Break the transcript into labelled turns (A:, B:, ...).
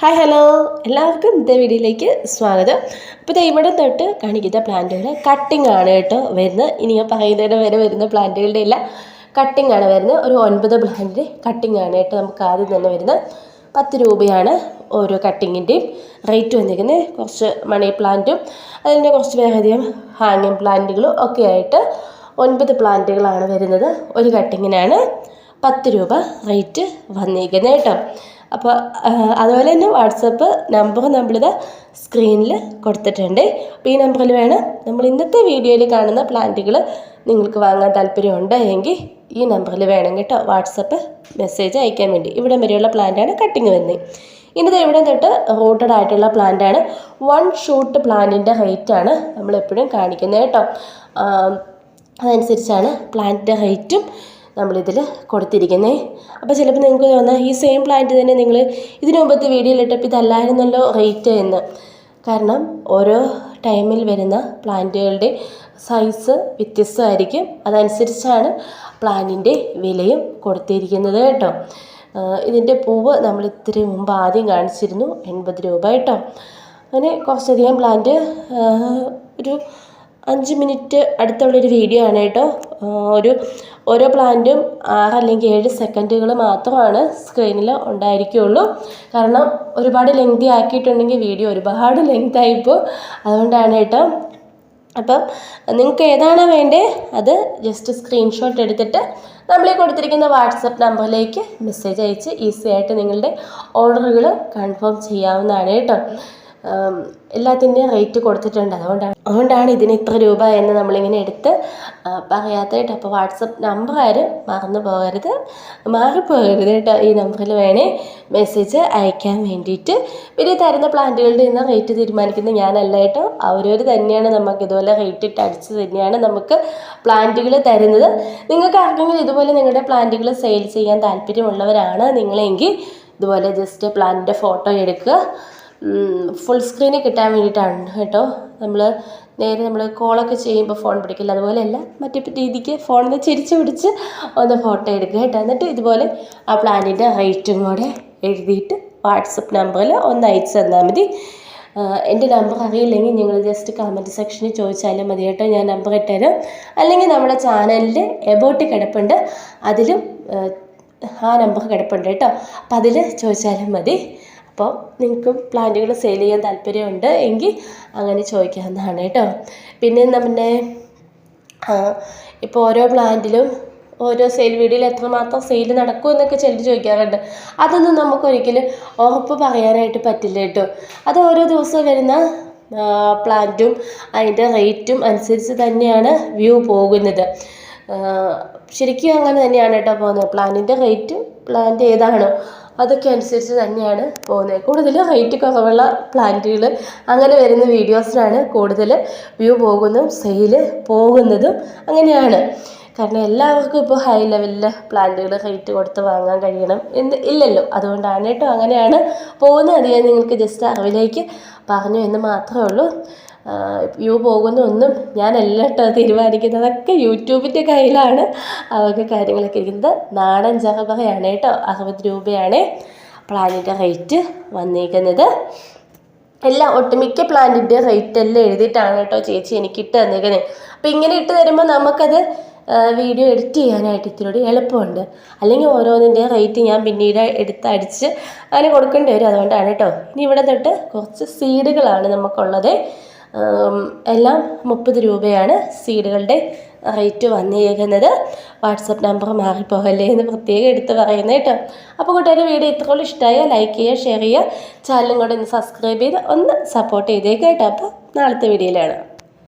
A: Hi hello എല്ലാവർക്കും ഇന്നത്തെ വീഡിയോയിലേക്ക് സ്വാഗതം. അപ്പോൾ ദേ ഇവിടെ തൊട്ട് കാണിക്കുന്ന പ്ലാന്റുകൾ കട്ടിംഗ് ആണ് കേട്ടോ വരുന്നത്. ഇനി ഞാൻ പറയുന്നതിന് വരെ വരുന്ന പ്ലാന്റുകളുടെ എല്ലാം കട്ടിംഗ് ആണ് വരുന്നത്. ഒരു ഒൻപത് പ്ലാന്റിന്റെ കട്ടിംഗ് ആണ് കേട്ടോ നമുക്ക് ആദ്യം തന്നെ വരുന്നത്. പത്ത് രൂപയാണ് ഓരോ കട്ടിങ്ങിന്റെയും റേറ്റ് വന്നിരിക്കുന്നത്. കുറച്ച് മണി പ്ലാന്റും അതിന്റെ കുറച്ച് വേറെയധികം ഹാങ്ങിങ് പ്ലാന്റുകളും ഒക്കെ ആയിട്ട് ഒൻപത് പ്ലാന്റുകളാണ് വരുന്നത്. ഒരു കട്ടിങ്ങിനാണ് പത്ത് രൂപ റേറ്റ് വന്നിരിക്കുന്നത് കേട്ടോ. അപ്പോൾ അതുപോലെ തന്നെ വാട്സപ്പ് നമ്പർ നമ്മളിത് സ്ക്രീനിൽ കൊടുത്തിട്ടുണ്ട്. അപ്പോൾ ഈ നമ്പറിൽ വേണം നമ്മൾ ഇന്നത്തെ വീഡിയോയിൽ കാണുന്ന പ്ലാന്റുകൾ നിങ്ങൾക്ക് വാങ്ങാൻ താല്പര്യമുണ്ട് എങ്കിൽ ഈ നമ്പറിൽ വേണം കേട്ടോ വാട്സപ്പ് മെസ്സേജ് അയക്കാൻ വേണ്ടി. ഇവിടെ വരെയുള്ള പ്ലാന്റാണ് കട്ടിങ് വരുന്നത്. ഇന്നത് ഇവിടെ തൊട്ട് റൂട്ടഡ് ആയിട്ടുള്ള പ്ലാന്റാണ് വൺ ഷൂട്ട് പ്ലാന്റിന്റെ റേറ്റാണ് നമ്മളെപ്പോഴും കാണിക്കുന്നത് കേട്ടോ. അതനുസരിച്ചാണ് പ്ലാന്റിന്റെ റേറ്റും നമ്മളിതിൽ കൊടുത്തിരിക്കുന്നത് അപ്പോൾ ചിലപ്പോൾ നിങ്ങൾക്ക് തോന്നാം ഈ സെയിം പ്ലാന്റ് തന്നെ നിങ്ങൾ ഇതിനു മുമ്പത്തെ വീഡിയോയിൽ ഇട്ടപ്പോൾ ഇതല്ലായിരുന്നല്ലോ റേറ്റ് എന്ന്. കാരണം ഓരോ ടൈമിൽ വരുന്ന പ്ലാന്റുകളുടെ സൈസ് വ്യത്യസ്തമായിരിക്കും. അതനുസരിച്ചാണ് പ്ലാന്റിന്റെ വിലയും കൊടുത്തിരിക്കുന്നത് കേട്ടോ. ഇതിന്റെ പൂവ് നമ്മൾ ഇത്തിരി മുമ്പ് ആദ്യം കാണിച്ചിരുന്നു എൺപത് രൂപ കേട്ടോ. അങ്ങനെ കുറച്ചധികം പ്ലാന്റ് ഒരു അഞ്ച് മിനിറ്റ് അടുത്തുള്ളൊരു വീഡിയോ ആണ് കേട്ടോ. ഒരു ഓരോ പ്ലാന്റും ആറ് അല്ലെങ്കിൽ ഏഴ് സെക്കൻഡുകൾ മാത്രമാണ് സ്ക്രീനിൽ ഉണ്ടായിരിക്കുകയുള്ളൂ കാരണം ഒരുപാട് ലെങ്തി ആക്കിയിട്ടുണ്ടെങ്കിൽ വീഡിയോ ഒരുപാട് ലെങ്ത് ആയിപ്പോൾ അതുകൊണ്ടാണ് കേട്ടോ. അപ്പം നിങ്ങൾക്ക് ഏതാണ് വേണ്ടേ അത് ജസ്റ്റ് സ്ക്രീൻഷോട്ട് എടുത്തിട്ട് നമ്മൾ ഈ കൊടുത്തിരിക്കുന്ന വാട്സപ്പ് നമ്പറിലേക്ക് മെസ്സേജ് അയച്ച് ഈസി ആയിട്ട് നിങ്ങളുടെ ഓർഡറുകൾ കൺഫേം ചെയ്യാവുന്നതാണ് കേട്ടോ. എല്ലാത്തിന്റെയും റേറ്റ് കൊടുത്തിട്ടുണ്ട്. അതുകൊണ്ടാണ് അതുകൊണ്ടാണ് ഇതിന് ഇത്ര രൂപ എന്ന് നമ്മളിങ്ങനെ എടുത്ത് പറയാത്തതായിട്ട് അപ്പോൾ വാട്സപ്പ് നമ്പർ ആരും മറന്നു പോകരുത്. മാറിപ്പോകരുത് കേട്ടോ ഈ നമ്പറിൽ വേണേ മെസ്സേജ് അയക്കാൻ വേണ്ടിയിട്ട്. പിന്നെ തരുന്ന പ്ലാന്റുകളുടെ ഇന്ന് റേറ്റ് തീരുമാനിക്കുന്നത് ഞാനല്ല കേട്ടോ. അവരവർ തന്നെയാണ് നമുക്ക് ഇതുപോലെ റേറ്റ് ഇട്ട് അടിച്ച് തന്നെയാണ് നമുക്ക് പ്ലാന്റുകൾ തരുന്നത്. നിങ്ങൾക്ക് ആർക്കെങ്കിലും ഇതുപോലെ നിങ്ങളുടെ പ്ലാന്റുകൾ സെയിൽ ചെയ്യാൻ താല്പര്യമുള്ളവരാണ് നിങ്ങളെങ്കിൽ ഇതുപോലെ ജസ്റ്റ് പ്ലാന്റിന്റെ ഫോട്ടോ എടുക്കുക. ഫുൾ സ്ക്രീനിൽ കിട്ടാൻ വേണ്ടിയിട്ടാണ് കേട്ടോ. നമ്മൾ നേരെ നമ്മൾ കോളൊക്കെ ചെയ്യുമ്പോൾ ഫോൺ പിടിക്കില്ല. അതുപോലെയല്ല മറ്റേ രീതിക്ക് ഫോണിൽ ചിരിച്ച് പിടിച്ച് ഒന്ന് ഫോട്ടോ എടുക്കുക കേട്ടോ. എന്നിട്ട് ഇതുപോലെ ആ പ്ലാനിന്റെ റേറ്റും കൂടെ എഴുതിയിട്ട് വാട്സപ്പ് നമ്പറിൽ ഒന്ന് അയച്ചു തന്നാൽ മതി. എന്റെ നമ്പർ അറിയില്ലെങ്കിൽ നിങ്ങൾ ജസ്റ്റ് കമന്റ് സെക്ഷനിൽ ചോദിച്ചാലും മതി കേട്ടോ. ഞാൻ നമ്പർ ഇട്ടുതരാം അല്ലെങ്കിൽ നമ്മുടെ ചാനലിൽ എബോട്ട് കിടപ്പുണ്ട്. അതിലും ആ നമ്പർ കിടപ്പുണ്ട് കേട്ടോ. അപ്പം അതിൽ ചോദിച്ചാലും മതി. അപ്പോൾ നിങ്ങൾക്ക് പ്ലാന്റുകൾ സെയിൽ ചെയ്യാൻ താല്പര്യമുണ്ട് എങ്കിൽ അങ്ങനെ ചോദിക്കാവുന്നതാണ് കേട്ടോ. പിന്നെ നമ്മുടെ ഇപ്പോൾ ഓരോ പ്ലാന്റിലും ഓരോ സെയിൽ വീഡിയോയിൽ എത്രമാത്രം സെയിൽ നടക്കും എന്നൊക്കെ ചിലർ ചോദിക്കാറുണ്ട്. അതൊന്നും നമുക്കൊരിക്കലും ഉറപ്പ് പറയാനായിട്ട് പറ്റില്ല കേട്ടോ. അത് ഓരോ ദിവസം വരുന്ന പ്ലാന്റും അതിന്റെ റേറ്റും അനുസരിച്ച് തന്നെയാണ് വ്യൂ പോകുന്നത്. ശരിക്കും അങ്ങനെ തന്നെയാണ് കേട്ടോ പോകുന്നത്. പ്ലാന്റിന്റെ റേറ്റ് പ്ലാന്റ് ഏതാണോ അതൊക്കെ അനുസരിച്ച് തന്നെയാണ് പോകുന്നത്. കൂടുതൽ ഹൈറ്റ് കുറവുള്ള പ്ലാന്റുകൾ അങ്ങനെ വരുന്ന വീഡിയോസിനാണ് കൂടുതൽ വ്യൂ പോകുന്നതും സെയിൽ പോകുന്നതും അങ്ങനെയാണ്. കാരണം എല്ലാവർക്കും ഇപ്പോൾ ഹൈ ലെവലിൽ പ്ലാന്റുകൾ ഹൈറ്റ് കൊടുത്ത് വാങ്ങാൻ കഴിയണം എന്ന് ഇല്ലല്ലോ. അതുകൊണ്ടാണ് കേട്ടോ അങ്ങനെയാണ് പോകുന്നത്. അത് ഞാൻ നിങ്ങൾക്ക് ജസ്റ്റ് അറിവിലേക്ക് പറഞ്ഞു എന്ന് മാത്രമേ ഉള്ളൂ. വ്യൂ പോകുന്നൊന്നും ഞാനല്ല കേട്ടോ തീരുമാനിക്കുന്നതൊക്കെ യൂട്യൂബിന്റെ കയ്യിലാണ്. അവർക്ക് കാര്യങ്ങളൊക്കെ ഇരിക്കുന്നത്. നാടൻ ജഹബഹയാണ് കേട്ടോ അറുപത് രൂപയാണ് പ്ലാനിന്റെ റേറ്റ് വന്നിരിക്കുന്നത് എല്ലാം ഒട്ടുമിക്ക പ്ലാന്റിന്റെ റേറ്റ് എല്ലാം എഴുതിയിട്ടാണ് കേട്ടോ ചേച്ചി എനിക്ക് ഇട്ട് തന്നിരിക്കുന്നത് അപ്പോൾ ഇങ്ങനെ ഇട്ട് തരുമ്പോൾ നമുക്കത് വീഡിയോ എഡിറ്റ് ചെയ്യാനായിട്ട് ഇത്തിരി എളുപ്പമുണ്ട്. അല്ലെങ്കിൽ ഓരോന്നിന്റെ റേറ്റ് ഞാൻ പിന്നീട് എടുത്ത് അടിച്ച് അങ്ങനെ കൊടുക്കേണ്ടി വരും. അതുകൊണ്ടാണ് കേട്ടോ. ഇനി ഇവിടെ തൊട്ട് കുറച്ച് സീഡുകളാണ് നമുക്കുള്ളത്. എല്ലാം മുപ്പത് രൂപയാണ് സീഡുകളുടെ റേറ്റ് വന്നിരിക്കുന്നത്. വാട്സപ്പ് നമ്പർ മാറിപ്പോകല്ലേ എന്ന് പ്രത്യേകം എടുത്ത് പറയുന്നത് കേട്ടോ. അപ്പോൾ കൂട്ടുകാർ വീഡിയോ ഇത്രയോളം ഇഷ്ടമായാൽ ലൈക്ക് ചെയ്യുക ഷെയർ ചെയ്യുക. ചാനലും കൂടെ ഒന്ന് സബ്സ്ക്രൈബ് ചെയ്ത് ഒന്ന് സപ്പോർട്ട് ചെയ്തേക്കാം കേട്ടോ. അപ്പോൾ നാളത്തെ വീഡിയോയിലാണ്.